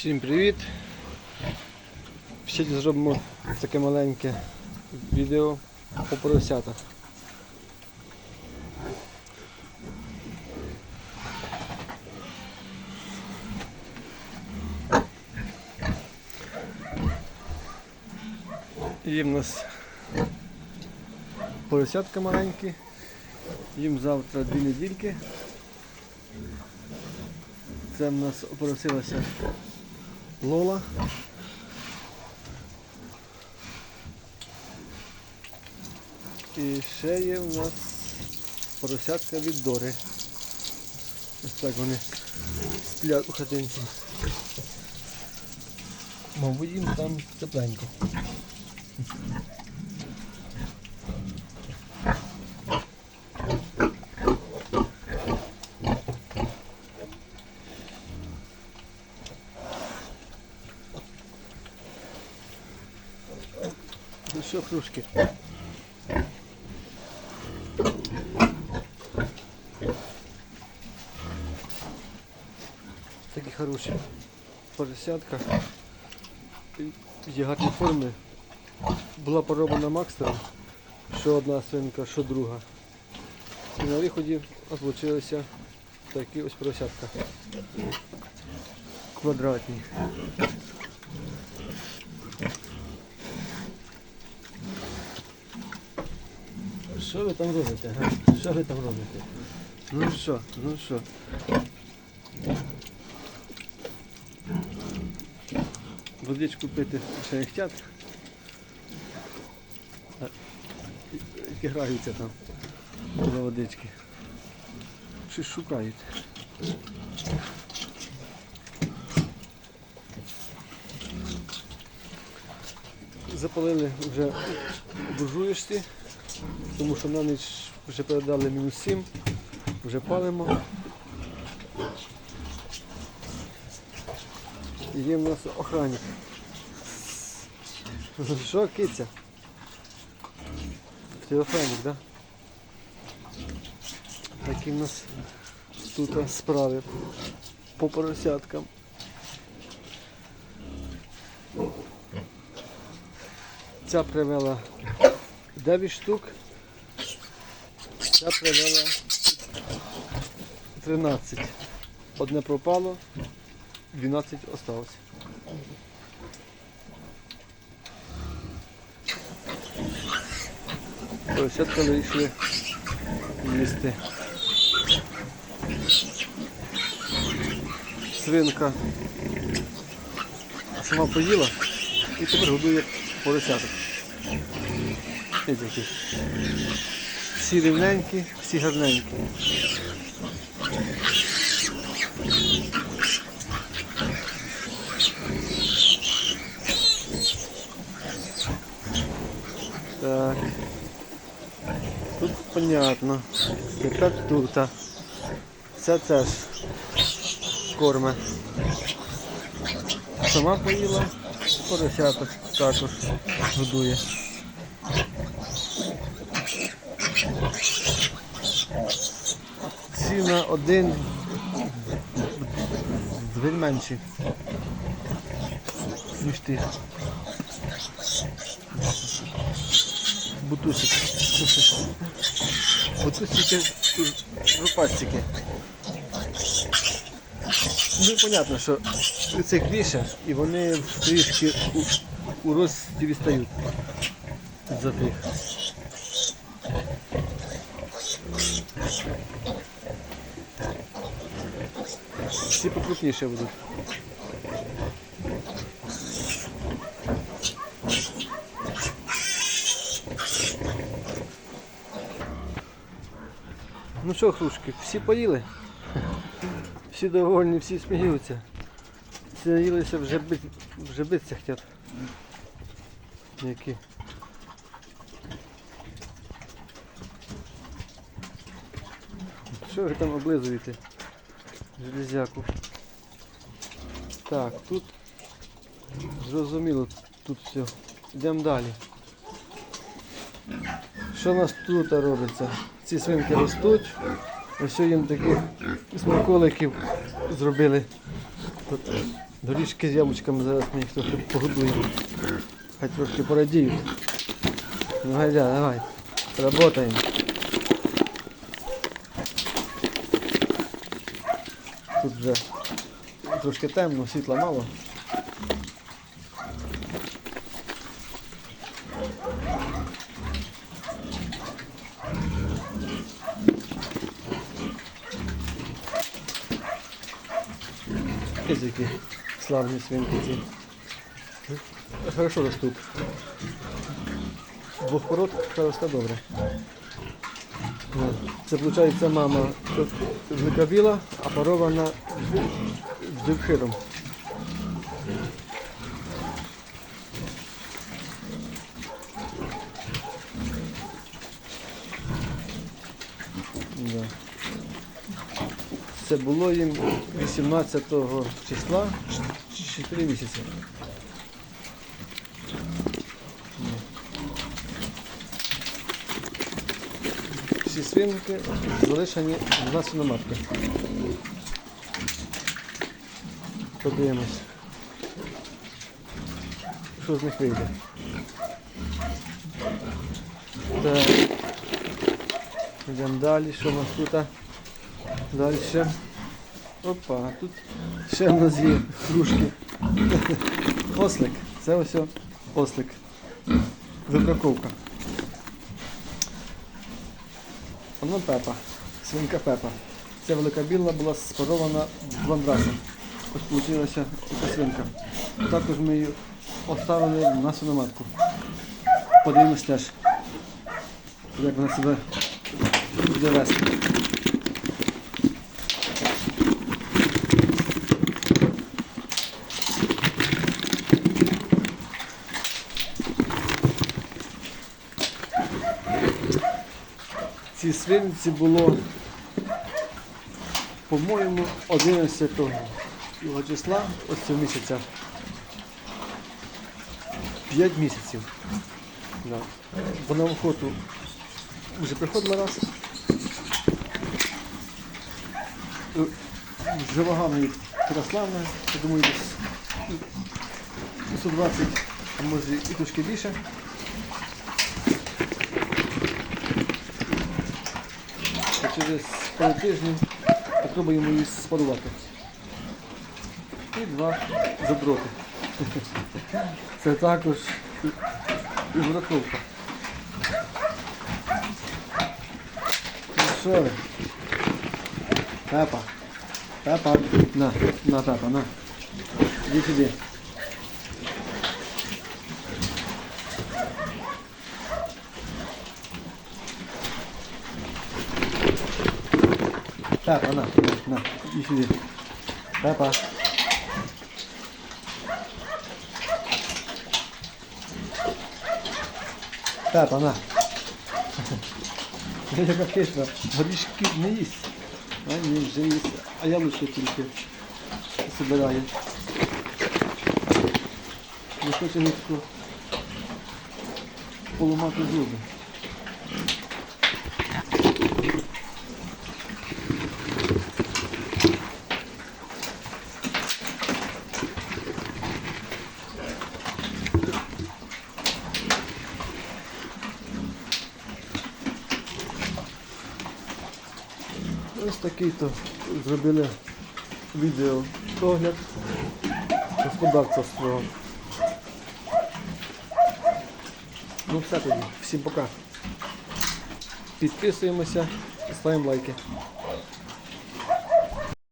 Всім привіт! Сьогодні зробимо таке маленьке відео по поросятах. Є в нас поросятка маленькі, їм завтра дві недільки. Це в нас опоросилася Лола. І ще є в нас поросятка від Дори. Ось так вони сплять у хатинці. Мабуть, їм там тепленько. Що, хрушки? Такі хороші поросятка. Є гарні форми. Була пороблена Макстером, що одна свинка, що друга. І на виході отлучилися такі ось поросятка. Квадратні. Що ви там робите? га? Що ви там робите? Ну що, ну що? Водичку пити ще не хотять. Які граються там коло водички. Щось шукають. Запалили вже буржуєшці тому що на ніч вже передали мінус 7, вже палимо. І є в нас охранник. Що, киця? Ти охранник, так? Да? Такі в нас тут справи по поросяткам. Ця привела 9 штук. Ця привела 13. Одне пропало, 12 осталось. Поросятка вийшли їсти. Свинка сама поїла і тепер годує поросяток. Які. Всі рівненькі, всі гарненькі. Так. Тут понятно. Тепер тут. Це теж корме. Сама поїла, поросяток також годує. Ціна один дві менші, ніж ти. Бутусик. Бутусики рупастики. Ну, понятно, що цих більше і вони трішки у, у рості відстають за тих. Всі покрупніше будуть. Ну що, хрушки, всі поїли? Всі довольні, всі сміються. Всі наїлися, вже, бит, вже битися хочуть. Які. Що ви там облизуєте? Железяку. Так, тут зрозуміло, тут все. Йдемо далі. Що у нас тут робиться? Ці свинки ростуть. Ось їм таких смаколиків зробили. Тут Горішки з яблучками зараз ми їх трохи. Хай трошки порадіють. Ну гайда, давай. Работаємо. Тут вже трошки темно, світла мало. Які славні свинки ці. Хорошо ростуть. Двох пород росте добре. Це виходить мама велика біла, а парована з. Да. Це було їм 18 числа 4 місяці. Всі свинки залишені на свиноматки. Подивимось. Що з них вийде. Так. Йдемо далі, що у нас тут? Далі. Опа, тут ще в нас є кружки. Ослик. Це ось ослик. Вибраковка. Воно Пепа. Свинка Пепа. Ця велика біла була спарована рази. Ось вийшла така свинка. Також ми її оставили на свиноматку. Подивимось теж, як вона себе буде вести. Цій свинці було, по-моєму, 11 його числа, ось цього місяця. 5 місяців. Да. Вона в охоту вже приходила раз. Е, Вже вага в неї я думаю, десь 120, а може і трошки більше. Через пару тижнів попробуємо її спарувати. І два задроти. Це також ігроковка. Ну що? Пепа. Пепа. На, на, пепа, на. Іди сюди. Пепа, на, на, на, іди сюди. Пепа. Пепа, на. Я така хитра. Горішки не їсть. А ні, вже їсть. А я лише тільки збираю. Не хоче нитку поламати зуби. Ось такий то зробили відео догляд господарства свого. Ну все тоді, всім пока. Підписуємося, ставимо лайки.